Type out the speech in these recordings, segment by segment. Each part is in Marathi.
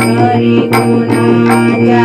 हरी गुणाच्या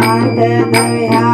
Hallelujah.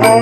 I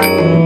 नको. कृष्णा